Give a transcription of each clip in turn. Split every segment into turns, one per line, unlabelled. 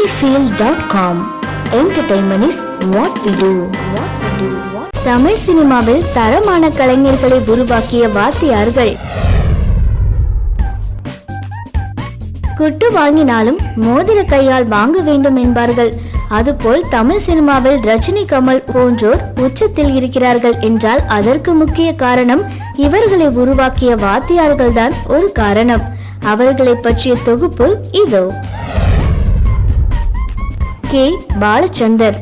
cinefield.com entertainment is what we do. what we do Tamil சினிமாவில் தரமான கலைஞர்களை உருவாக்கிய வாத்தியார்கள். குட்டு வாங்கினாலும் மோதிர கையால் வாங்க வேண்டும் என்பார்கள். அதுபோல் தமிழ் சினிமாவில் ரஜினி கமல் போன்றோர் உச்சத்தில் இருக்கிறார்கள் என்றால் அதற்கு முக்கிய காரணம் இவர்களை உருவாக்கிய வாத்தியார்கள் தான் ஒரு காரணம். அவர்களை பற்றிய தொகுப்பு இதோ. கே. பாலச்சந்தர்.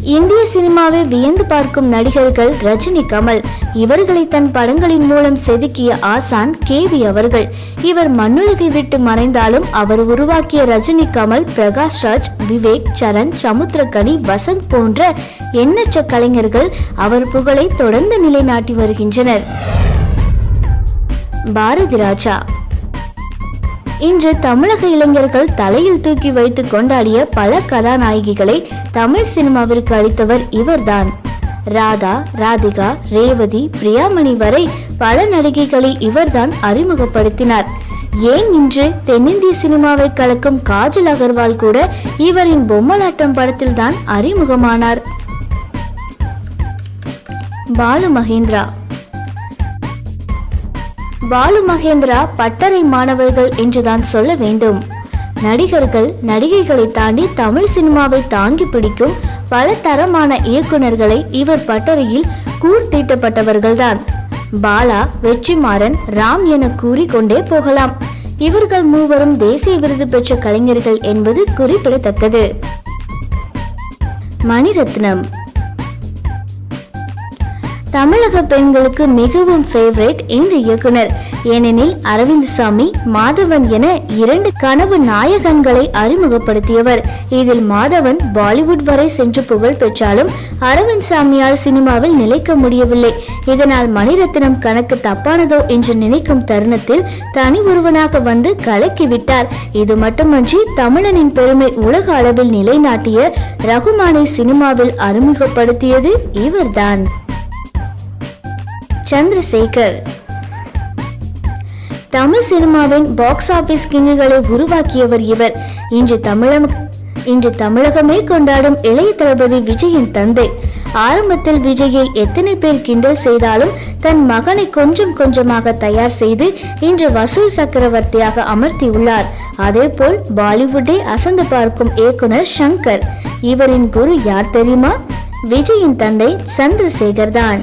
இந்திய சினிமாவை வியந்து பார்க்கும் நடிகர்கள் ரஜினி கமல். இவர்களை தன் படங்களின் மூலம் செதுக்கிய ஆசான் கேவி அவர்கள். இவர் மண்ணுலகை விட்டு மறைந்தாலும் அவர் உருவாக்கிய ரஜினி கமல் பிரகாஷ்ராஜ் விவேக் சரண் சமுத்திரகனி வசந்த் போன்ற எண்ணற்ற கலைஞர்கள் அவர் புகழை தொடர்ந்து நிலைநாட்டி வருகின்றனர். பாரதி ராஜா. இன்று தமிழக இளைஞர்கள் தலையில் தூக்கி வைத்து கொண்டாடிய பல கதாநாயகிகளை தமிழ் சினிமாவிற்கு அளித்தவர் இவர்தான். ராதா ராதிகா ரேவதி பிரியாமணி வரை பல நடிகைகளை இவர்தான் அறிமுகப்படுத்தினார். ஏன் இன்று தென்னிந்திய சினிமாவை கலக்கும் காஜல் அகர்வால் கூட இவரின் பொம்மலாட்டம் படத்தில் தான் அறிமுகமானார்? பாலு மகேந்திரா பாலு மகேந்திரா பட்டறை மாணவர்கள் என்றுதான் சொல்ல வேண்டும். நடிகர்கள் நடிகைகளை தாண்டி தமிழ் சினிமாவை தாங்கி பிடிக்கும் பல தரமான இயக்குனர்களை இவர் பட்டறையில் கூர்த்தீட்டப்பட்டவர்கள்தான் பாலா வெற்றிமாறன் ராம் என கூறிக்கொண்டே போகலாம். இவர்கள் மூவரும் தேசிய விருது பெற்ற கலைஞர்கள் என்பது குறிப்பிடத்தக்கது. மணிரத்னம் தமிழக பெண்களுக்கு மிகவும் ஃபேவரட் இந்த இயக்குனர். ஏனெனில் அரவிந்த் சாமி மாதவன் என இரண்டு கனவு நாயகன்களை அறிமுகப்படுத்தியவர். இதில் மாதவன் பாலிவுட் வரை சென்று புகழ் பெற்றாலும் அரவிந்த் சாமியால் சினிமாவில் நிலைக்க முடியவில்லை. இதனால் மணிரத்னம் கணக்கு தப்பானதோ என்று நினைக்கும் தருணத்தில் தனி ஒருவனாக வந்து கலக்கிவிட்டார் இது மட்டுமன்றி தமிழனின் பெருமை உலக அளவில் நிலைநாட்டிய ரகுமானை சினிமாவில் அறிமுகப்படுத்தியது இவர்தான். சந்திரசேகர். தமிழ் சினிமாவின் பாக்ஸ் ஆபீஸ் கிங்குகளை உருவாக்கியவர் இவர். இன்று தமிழம் இன்று தமிழகமே கொண்டாடும் இளைய தளபதி விஜயின் தந்தை. ஆரம்பத்தில் விஜயை எத்தனை பேர் கிண்டல் செய்தாலும் தன் மகனை கொஞ்சம் கொஞ்சமாக தயார் செய்து இன்று வசூல் சக்கரவர்த்தியாக அமர்த்தியுள்ளார். அதேபோல் பாலிவுட்டை அசந்து பார்க்கும் இயக்குனர் சங்கர். இவரின் குரு யார் தெரியுமா? விஜயின் தந்தை சந்திரசேகர் தான்